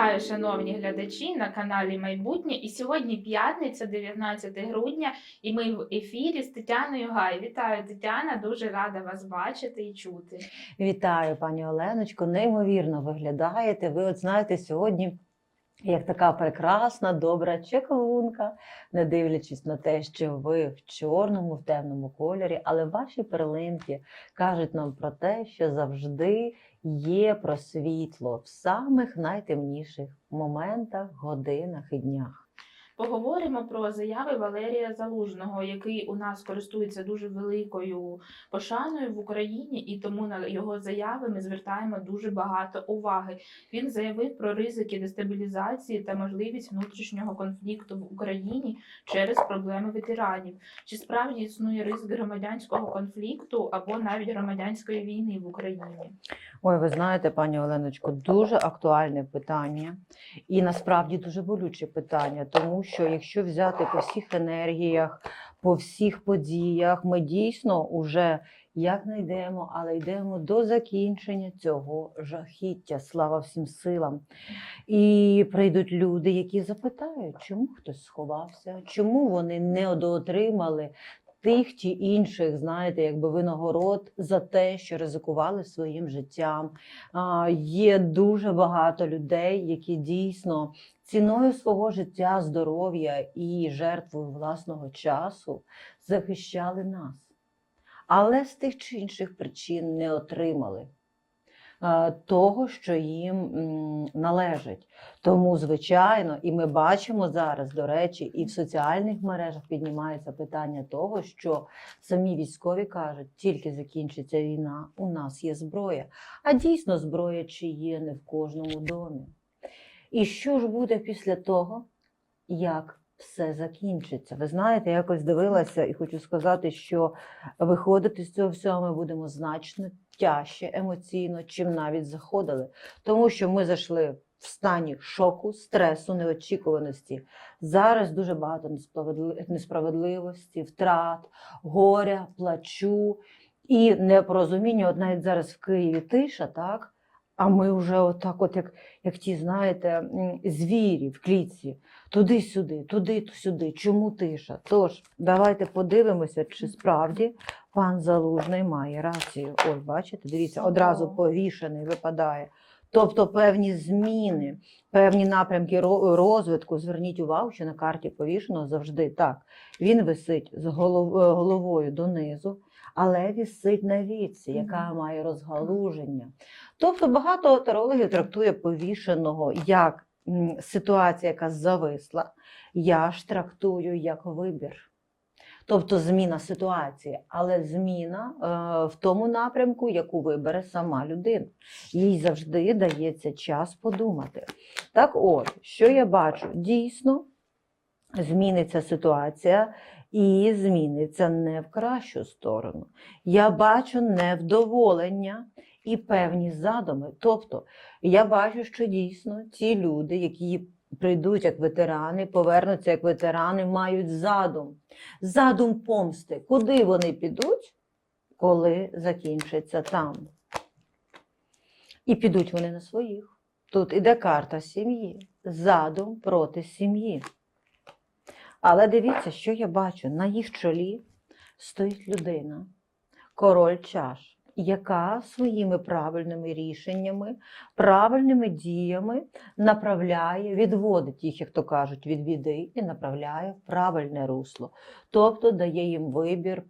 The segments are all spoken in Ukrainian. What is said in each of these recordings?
Вітаю, шановні глядачі на каналі Майбутнє. І сьогодні п'ятниця, 19 грудня, і ми в ефірі з Тетяною Гай. Вітаю, Тетяна, дуже рада вас бачити і чути. Вітаю, пані Оленочко. Неймовірно виглядаєте. Ви от знаєте, сьогодні як така прекрасна, добра чеклунка, не дивлячись на те, що ви в чорному, в темному кольорі, але ваші перлинки кажуть нам про те, що завжди є про світло в самих найтемніших моментах, годинах і днях. Поговоримо про заяви Валерія Залужного, який у нас користується дуже великою пошаною в Україні, і тому на його заяви ми звертаємо дуже багато уваги. Він заявив про ризики дестабілізації та можливість внутрішнього конфлікту в Україні через проблеми ветеранів. Чи справді існує ризик громадянського конфлікту або навіть громадянської війни в Україні? Ой, ви знаєте, пані Оленочко, дуже актуальне питання і насправді дуже болюче питання, тому якщо взяти по всіх енергіях, по всіх подіях, ми дійсно уже як не йдемо, але йдемо до закінчення цього жахіття. Слава всім силам. І прийдуть люди, які запитають, чому хтось сховався, чому вони не доотримали тих чи інших, знаєте, якби винагород за те, що ризикували своїм життям. А, Є дуже багато людей, які дійсно ціною свого життя, здоров'я і жертвою власного часу захищали нас, але з тих чи інших причин не отримали. е, Того, що їм належить. Тому, звичайно, і ми бачимо зараз, до речі, і в соціальних мережах піднімається питання того, що самі військові кажуть, тільки закінчиться війна, у нас є зброя. А дійсно зброя чи є не в кожному домі. І що ж буде після того, як все закінчиться? Ви знаєте, я якось дивилася і хочу сказати, що виходити з цього всього ми будемо значно тяжче емоційно, чим навіть заходили. Тому що ми зайшли в стані шоку, стресу, неочікуваності. Зараз дуже багато несправедли- несправедливості, втрат, горя, плачу і непорозуміння. От навіть зараз в Києві тиша, так? А ми вже отак, от як, як ті, знаєте, звірі в клітці, туди-сюди, туди-сюди. Чому тиша? Тож, давайте подивимося, чи справді пан Залужний має рацію. Ой, бачите, дивіться, одразу повішений випадає. Тобто певні зміни, певні напрямки розвитку. Зверніть увагу, що на карті повішеного завжди так. Він висить з е, головою донизу, але висить на віці, яка має розгалуження. Тобто багато тарологів трактує повішеного як ситуація, яка зависла. Я ж трактую як вибір. Тобто зміна ситуації, але зміна е, в тому напрямку, яку вибере сама людина. Їй завжди дається час подумати. Так от, що я бачу? Дійсно зміниться ситуація і зміниться не в кращу сторону. Я бачу невдоволення і певні задуми. Тобто, я бачу, що дійсно ті люди, які прийдуть як ветерани, повернуться як ветерани, мають задум. Задум помсти. Куди вони підуть, коли закінчиться там? І підуть вони на своїх. Тут іде карта сім'ї. Задум проти сім'ї. Але дивіться, що я бачу. На їх чолі стоїть людина, король чаш, яка своїми правильними рішеннями, правильними діями направляє, відводить їх, як то кажуть, від біди і направляє в правильне русло. Тобто дає їм вибір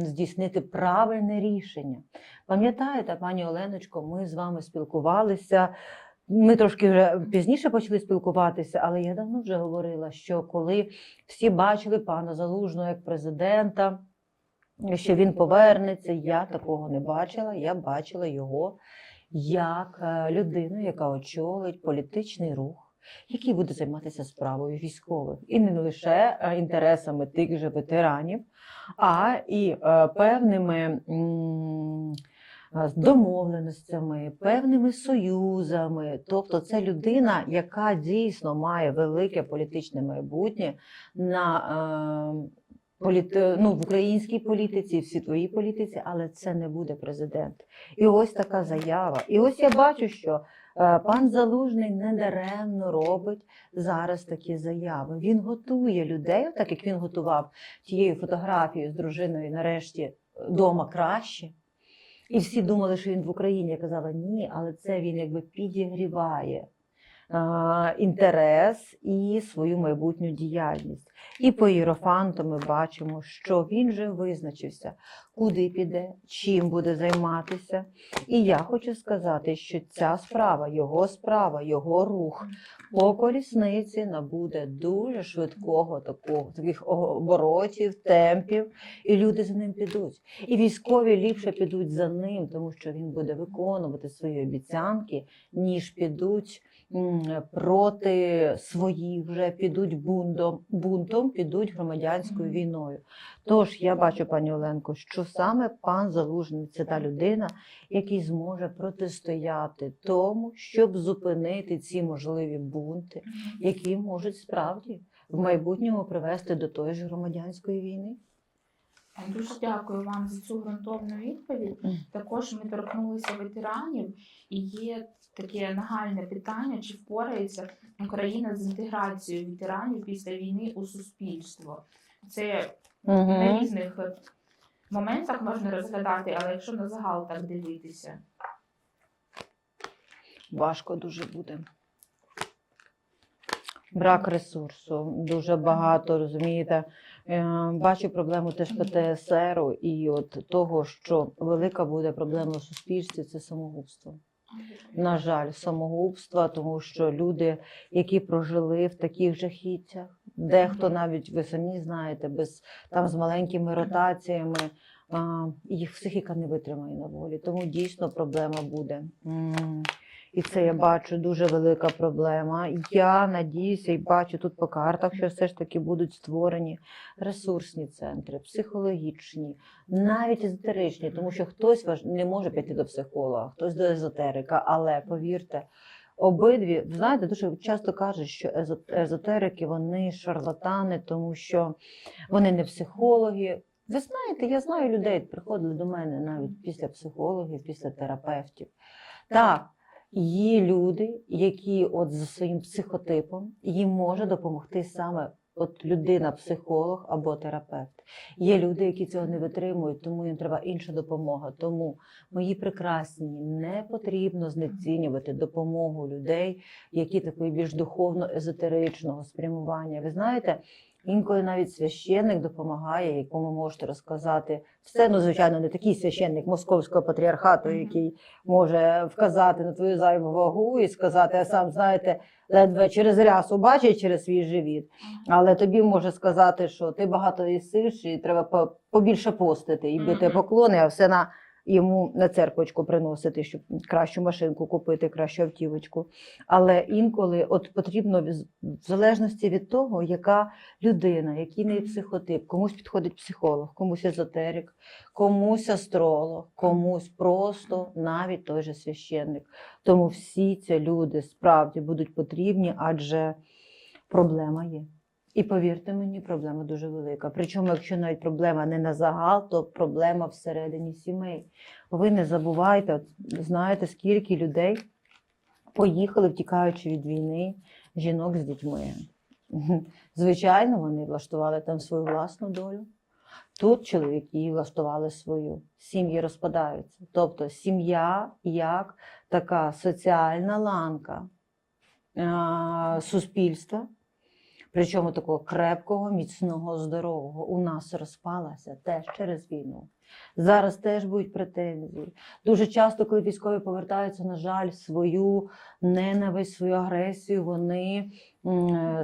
здійснити правильне рішення. Пам'ятаєте, пані Оленочко, ми з вами спілкувалися. Ми трошки вже пізніше почали спілкуватися, але я давно вже говорила, що коли всі бачили пана Залужного як президента, що він повернеться, я такого не бачила. Я бачила його як е, людину, яка очолить політичний рух, який буде займатися справою військових, і не лише е, інтересами тих же ветеранів, а і е, певними. Е, з домовленостями, певними союзами. Тобто, це людина, яка дійсно має велике політичне майбутнє на е, політи... ну, в українській політиці, в світовій політиці, але це не буде президент. І ось така заява. І ось я бачу, що е, пан Залужний недаремно робить зараз такі заяви. Він готує людей, так як він готував тією фотографією з дружиною, нарешті дома краще. І всі думали, що він в Україні. Я казала, ні, але це він якби підігріває а, інтерес і свою майбутню діяльність. І по Єрофанту ми бачимо, що він вже визначився, куди піде, чим буде займатися. І я хочу сказати, що ця справа, його справа, його рух по колісниці набуде дуже швидкого такого, таких оборотів, темпів, і люди за ним підуть. І військові ліпше підуть за ним, тому що він буде виконувати свої обіцянки, ніж підуть проти своїх, вже підуть бунтом, бунтом, підуть громадянською війною. Тож я бачу, пані Оленко, що саме пан Залужний це та людина, який зможе протистояти тому, щоб зупинити ці можливі бунти, які можуть справді в майбутньому привести до тої ж громадянської війни. Дуже дякую вам за цю ґрунтовну відповідь. Також ми торкнулися ветеранів, і є таке нагальне питання: чи впорається Україна з інтеграцією ветеранів після війни у суспільство? Це на різних моментах можна розглядати, але якщо на загал так дивитися. Важко дуже буде. Брак ресурсу, дуже багато, розумієте. Е, Бачу проблему теж ПТСР і от того, що велика буде проблема в суспільстві це самогубство. На жаль, самогубства, тому що люди, які прожили в таких жахіттях, дехто навіть ви самі знаєте, без там з маленькими ротаціями, їх психіка не витримає на волі. Тому дійсно проблема буде. І це я бачу дуже велика проблема. Я надіюся і бачу тут по картах, що все ж таки будуть створені ресурсні центри, психологічні, навіть езотеричні, тому що хтось важ- не може піти до психолога, хтось до езотерика, але повірте. Обидві, знаєте, дуже часто кажуть, що езотерики вони шарлатани, тому що вони не психологи. Ви знаєте, я знаю людей, приходили до мене навіть після психологів, після терапевтів. Так, є люди, які от за своїм психотипом їм може допомогти саме от людина-психолог або терапевт. Є люди, які цього не витримують, тому їм треба інша допомога. Тому мої прекрасні не потрібно знецінювати допомогу людей, які такої більш духовно-езотеричного спрямування. Ви знаєте, інколи навіть священник допомагає, якому можете розказати все. Ну, звичайно, не такий священник московського патріархату, який може вказати на твою зайву вагу і сказати, а сам знаєте, ледве через рясу бачить через свій живіт. Але тобі може сказати, що ти багато їсиш, і треба побільше постити і бити поклони, а все на йому на церквочку приносити, щоб кращу машинку купити, кращу автівочку. Але інколи от потрібно в залежності від того, яка людина, який неї психотип, комусь підходить психолог, комусь езотерик, комусь астролог, комусь просто навіть той же священник. Тому всі ці люди справді будуть потрібні, адже проблема є. І повірте мені, проблема дуже велика. Причому, якщо навіть проблема не на загал, то проблема всередині сімей. Ви не забувайте, от, знаєте, скільки людей поїхали, втікаючи від війни, жінок з дітьми. Звичайно, вони влаштували там свою власну долю. Тут чоловіки влаштували свою, сім'ї розпадаються. Тобто сім'я як така соціальна ланка а, суспільства, причому такого крепкого, міцного, здорового, у нас розпалася теж через війну. Зараз теж будуть претензії. Дуже часто, коли військові повертаються, на жаль, свою ненависть, свою агресію, вони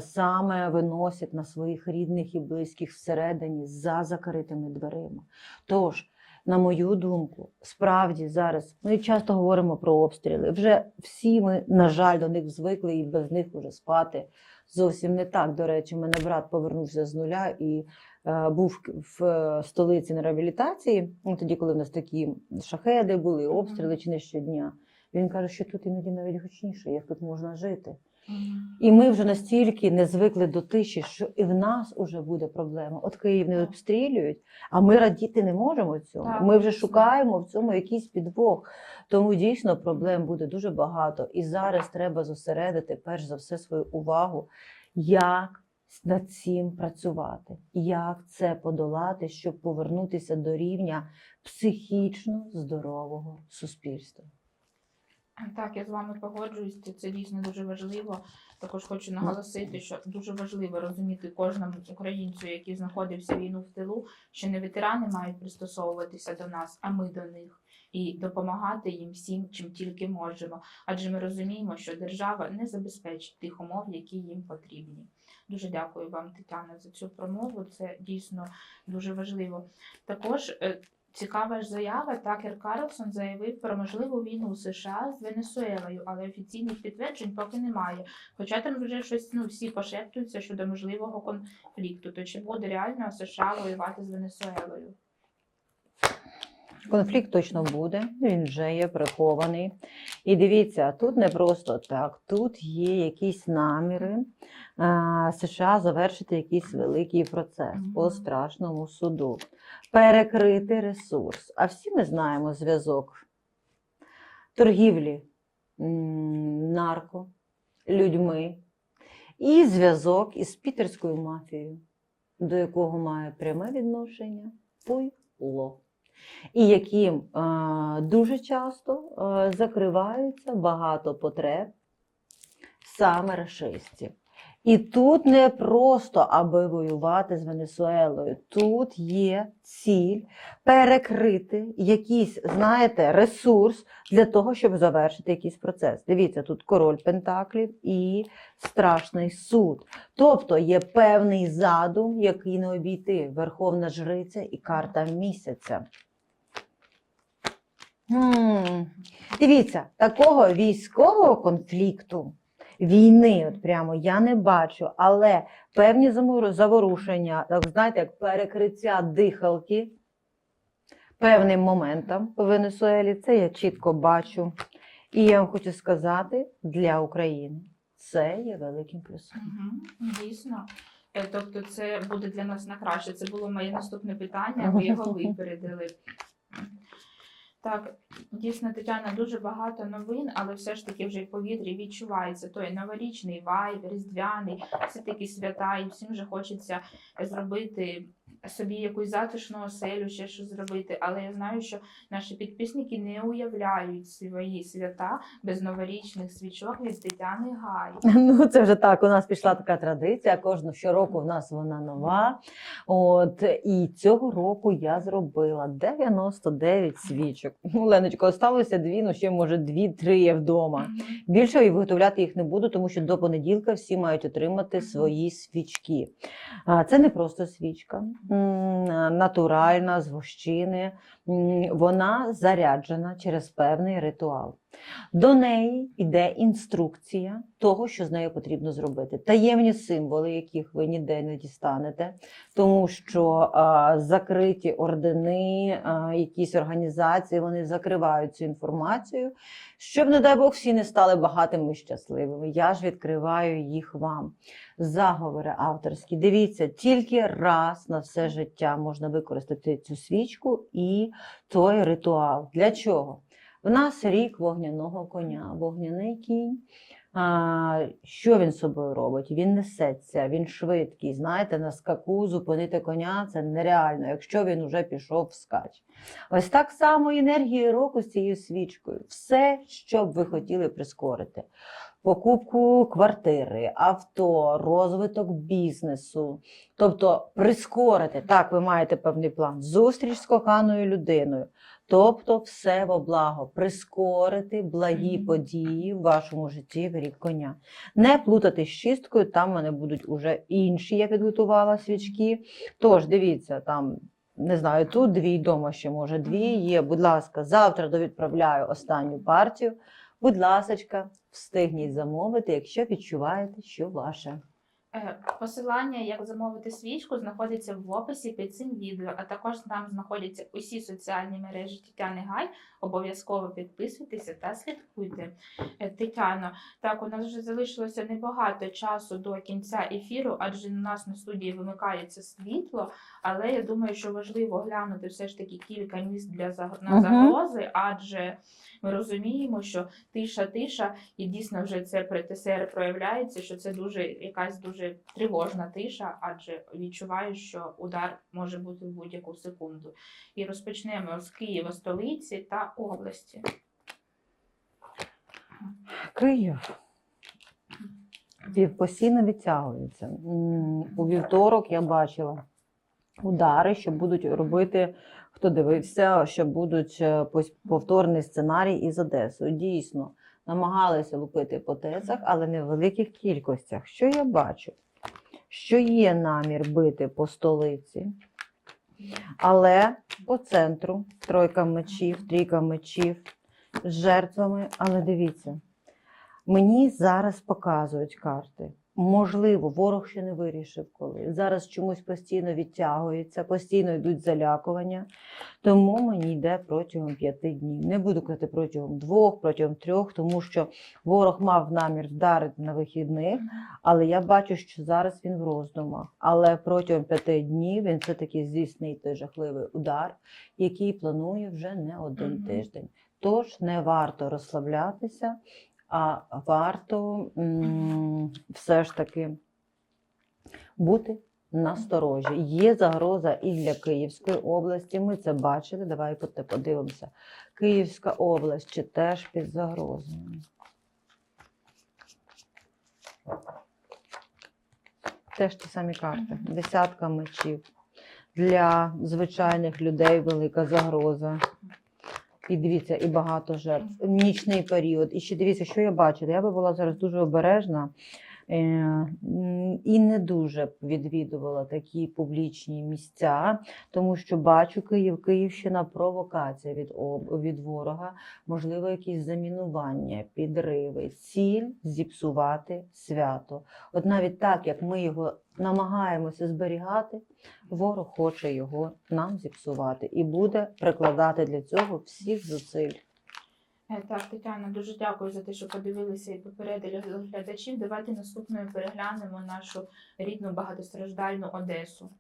саме виносять на своїх рідних і близьких всередині за закритими дверима. Тож, на мою думку, справді зараз ми часто говоримо про обстріли. Вже всі ми, на жаль, до них звикли і без них вже спати зовсім не так. До речі, у мене брат повернувся з нуля і е, був в е, столиці на реабілітації. Ну, тоді, коли в нас такі шахеди були, обстріли чи не щодня. Він каже, що тут іноді навіть гучніше, як тут можна жити. І ми вже настільки не звикли до тиші, що і в нас вже буде проблема. От Київ не обстрілюють, а ми радіти не можемо цьому. Так, ми вже шукаємо в цьому якийсь підвох. Тому дійсно проблем буде дуже багато. І зараз треба зосередити перш за все свою увагу, як над цим працювати, як це подолати, щоб повернутися до рівня психічно здорового суспільства. Так, я з вами погоджуюсь, це- дійсно дуже важливо. Також хочу наголосити, що дуже важливо розуміти кожному українцю, який знаходився війну в тилу, що не ветерани мають пристосовуватися до нас, а ми до них. І допомагати їм всім, чим тільки можемо. Адже ми розуміємо, що держава не забезпечить тих умов, які їм потрібні. Дуже дякую вам, Тетяна, за цю промову. Це дійсно дуже важливо. Також е, Цікава ж заява. Такер Карлсон заявив про можливу війну США з Венесуелою, але офіційних підтверджень поки немає. Хоча там вже щось ну всі пошептуються щодо можливого конфлікту. То чи буде реально США воювати з Венесуелою? Конфлікт точно буде, він вже є прихований. І дивіться, тут не просто так, тут є якісь наміри а, США завершити якийсь великий процес по страшному суду, перекрити ресурс. А всі ми знаємо зв'язок торгівлі нарко, людьми і зв'язок із пітерською мафією, до якого має пряме відношення Пуйло і яким е, дуже часто е, закриваються багато потреб саме рашистів. І тут не просто аби воювати з Венесуелою, тут є ціль перекрити якийсь, знаєте, ресурс для того, щоб завершити якийсь процес. Дивіться, тут король Пентаклів і страшний суд. Тобто є певний задум, який не обійти Верховна Жриця і карта місяця. Дивіться, такого військового конфлікту, війни, от прямо я не бачу, але певні заворушення, так знаєте, як перекриття дихалки певним моментом по Венесуелі, це я чітко бачу. І я вам хочу сказати, для України це є великим плюсом. Угу, дійсно. Е, Тобто, це буде для нас на краще. Це було моє наступне питання, ви його випередили. Так, дійсно, Тетяна, дуже багато новин, але все ж таки вже в повітрі відчувається. Той новорічний вайб, різдвяний, все таки свята, і всім вже хочеться зробити собі якусь затишну оселю, ще щось зробити. Але я знаю, що наші підписники не уявляють свої свята без новорічних свічок від Тетяни Гай. Ну, це вже так. У нас пішла така традиція. Кожного щороку в нас вона нова. От і цього року я зробила 99 свічок. Ну, Леночко, осталося дві, ну ще може дві-три є вдома. Більше і виготовляти їх не буду, тому що до понеділка всі мають отримати свої свічки. А, Це не просто свічка, натуральна з вощини. Вона заряджена через певний ритуал. До неї йде інструкція того, що з нею потрібно зробити. Таємні символи, яких ви ніде не дістанете, тому що а, закриті ордени, а, якісь організації вони закривають цю інформацію, щоб, не дай Бог, всі не стали багатими і щасливими. Я ж відкриваю їх вам. Заговори авторські. Дивіться, тільки раз на все життя можна використати цю свічку і той ритуал. Для чого? В нас рік вогняного коня. Вогняний кінь. А, що він собою робить? Він несеться, він швидкий. Знаєте, на скаку зупинити коня це нереально, якщо він уже пішов вскач. Ось так само і енергії року з цією свічкою. Все, що б ви хотіли прискорити. Покупку квартири, авто, розвиток бізнесу. Тобто прискорити, так, ви маєте певний план, зустріч з коханою людиною. Тобто все во благо, прискорити благі події в вашому житті в рік коня. Не плутати з чисткою, там в мене будуть уже інші, я підготувала свічки. Тож, дивіться, там, не знаю, тут дві, дома ще може дві є. Будь ласка, завтра довідправляю останню партію. Будь ласочка, встигніть замовити, якщо відчуваєте, що ваше. Е, Посилання, як замовити свічку, знаходиться в описі під цим відео, а також там знаходяться усі соціальні мережі Тетяни Гай. Обов'язково підписуйтеся та слідкуйте. Е, Тетяно, так, у нас вже залишилося небагато часу до кінця ефіру, адже у нас на студії вимикається світло. Але я думаю, що важливо глянути все ж таки кілька місць для на загрози, адже ми розуміємо, що тиша, тиша, і дійсно вже це при ТСР проявляється, що це дуже якась дуже тривожна тиша, адже відчуваю, що удар може бути в будь-яку секунду. І розпочнемо з Києва, столиці та області. Київ. Постійно відтягується. У вівторок я бачила удари, що будуть робити, хто дивився, що будуть е, повторний сценарій із Одесою. Дійсно, намагалися лупити по ТЕЦах, але не в великих кількостях. Що я бачу? Що є намір бити по столиці, але по центру тройка мечів, трійка мечів з жертвами. Але дивіться, мені зараз показують карти. Можливо, ворог ще не вирішив коли. Зараз чомусь постійно відтягується, постійно йдуть залякування. Тому мені йде протягом п'яти днів. Не буду казати протягом двох, протягом трьох, тому що ворог мав намір вдарити на вихідних, але я бачу, що зараз він в роздумах. Але протягом п'яти днів він все-таки здійснить той жахливий удар, який планує вже не один тиждень. Тож не варто розслаблятися, а варто все ж таки бути насторожі. Є загроза і для Київської області. Ми це бачили. Давай подивимося. Київська область чи теж під загрозою. Теж ті самі карти. Десятка мечів. Для звичайних людей велика загроза. І дивіться, і багато жертв. Нічний період. І ще дивіться, що я бачила. Я би була зараз дуже обережна і не дуже відвідувала такі публічні місця, тому що бачу Київ, Київщина провокація від, від ворога, можливо, якісь замінування, підриви, ціль зіпсувати свято. От навіть так, як ми його намагаємося зберігати, ворог хоче його нам зіпсувати і буде прикладати для цього всіх зусиль. Е, Так, Тетяна, дуже дякую за те, що подивилися і попередили глядачів. Давайте наступною переглянемо нашу рідну багатостраждальну Одесу.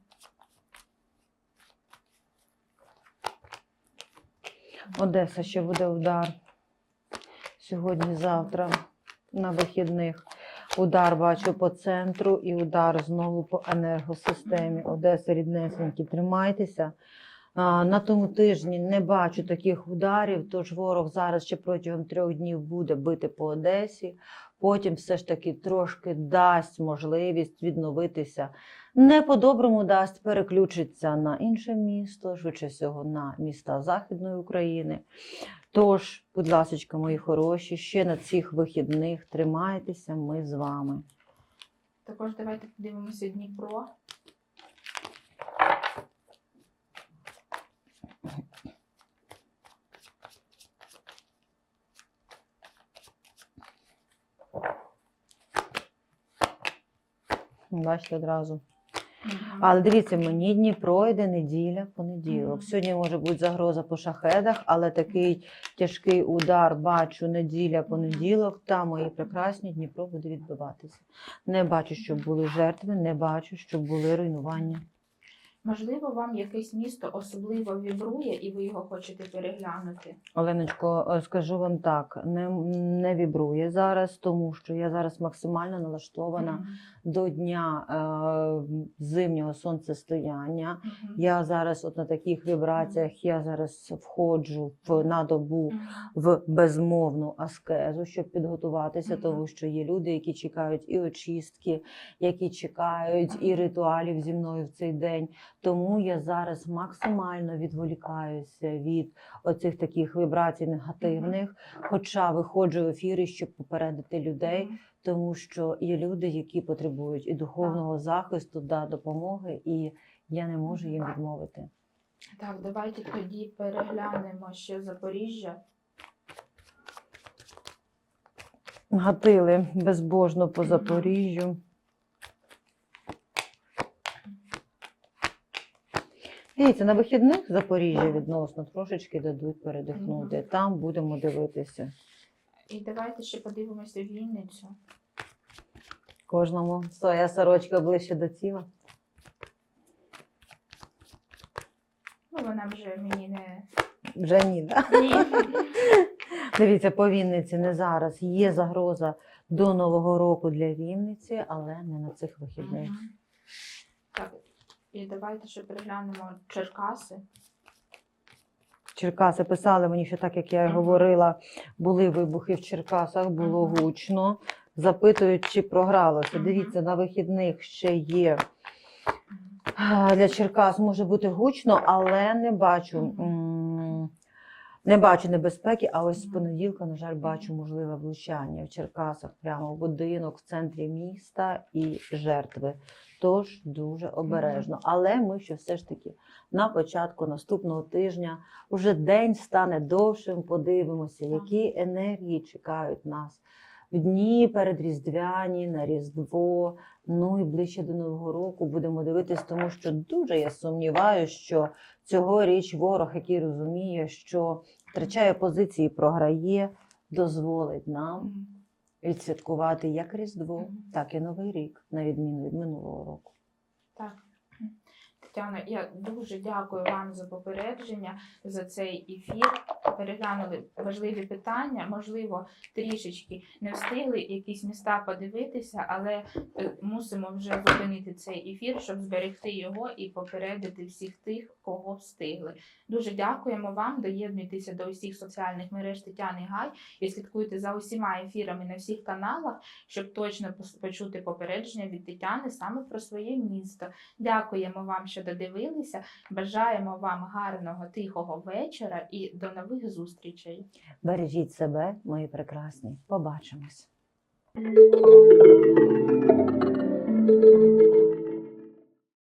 Одеса ще буде удар. Сьогодні, завтра, на вихідних. Удар бачу по центру і удар знову по енергосистемі. Одеса, ріднесенькі, тримайтеся. На тому тижні не бачу таких ударів, тож ворог зараз ще протягом трьох днів буде бити по Одесі. Потім все ж таки трошки дасть можливість відновитися. Не по-доброму дасть переключиться на інше місто, швидше всього на міста Західної України. Тож, будь ласка, мої хороші, ще на цих вихідних тримайтеся, ми з вами. Також давайте подивимося Дніпро. Бачите одразу. Але дивіться, мені Дніпро йде неділя, понеділок. Сьогодні може бути загроза по шахедах, але такий тяжкий удар бачу неділя, понеділок. Та мої прекрасні Дніпро буде відбиватися. Не бачу, щоб були жертви, не бачу, щоб були руйнування. Можливо, вам якесь місто особливо вібрує, і ви його хочете переглянути. Оленочко, е, скажу вам так, не, не вібрує зараз, тому що я зараз максимально налаштована Мгм. до дня е, зимнього сонцестояння. Мгм. Я зараз, от на таких вібраціях, я зараз входжу в на добу Мгм. в безмовну аскезу, щоб підготуватися, Мгм. тому що є люди, які чекають і очистки, які чекають і ритуалів зі мною в цей день. Тому я зараз максимально відволікаюся від оцих таких вібрацій негативних, хоча виходжу в ефіри, щоб попередити людей, тому що є люди, які потребують і духовного захисту, да, допомоги, і я не можу їм відмовити. Так, давайте тоді переглянемо ще Запоріжжя. Гатили безбожно по Запоріжжю. Дивіться, на вихідних Запоріжжя відносно трошечки дадуть передихнути. Мгм. Там будемо дивитися. І давайте ще подивимося Вінницю. Кожному своя сорочка ближче до тіла. Ну, вона вже мені не. Вже ні, да? Ні. Дивіться, по Вінниці не зараз. Є загроза до Нового року для Вінниці, але не на цих вихідних. Мгм. Так, і давайте ще переглянемо Черкаси. Черкаси писали мені, що так як я і говорила, були вибухи в Черкасах, було гучно. Запитують, чи програлося. Дивіться, на вихідних ще є для Черкас може бути гучно, але не бачу. Не бачу небезпеки, а ось з понеділка, на жаль, бачу можливе влучання в Черкасах прямо в будинок в центрі міста і жертви. Тож дуже обережно. Але ми ще все ж таки на початку наступного тижня уже день стане довшим. Подивимося, які енергії чекають нас в дні передріздвяні, на Різдво. Ну і ближче до Нового року будемо дивитись, тому що дуже я сумніваюся, що цьогоріч ворог, який розуміє, що втрачає позиції, програє, дозволить нам відсвяткувати як Різдво, так і Новий рік, на відміну від минулого року. Так. Тетяна, я дуже дякую вам за попередження, за цей ефір. Переглянули важливі питання. Можливо, трішечки не встигли якісь міста подивитися, але е, мусимо вже зупинити цей ефір, щоб зберегти його і попередити всіх тих, кого встигли. Дуже дякуємо вам. Доєднуйтеся до усіх соціальних мереж Тетяни Гай і слідкуйте за усіма ефірами на всіх каналах, щоб точно почути попередження від Тетяни саме про своє місто. Дякуємо вам, що додивилися. Бажаємо вам гарного тихого вечора і до нових зустрічей. Бережіть себе, мої прекрасні. Побачимось.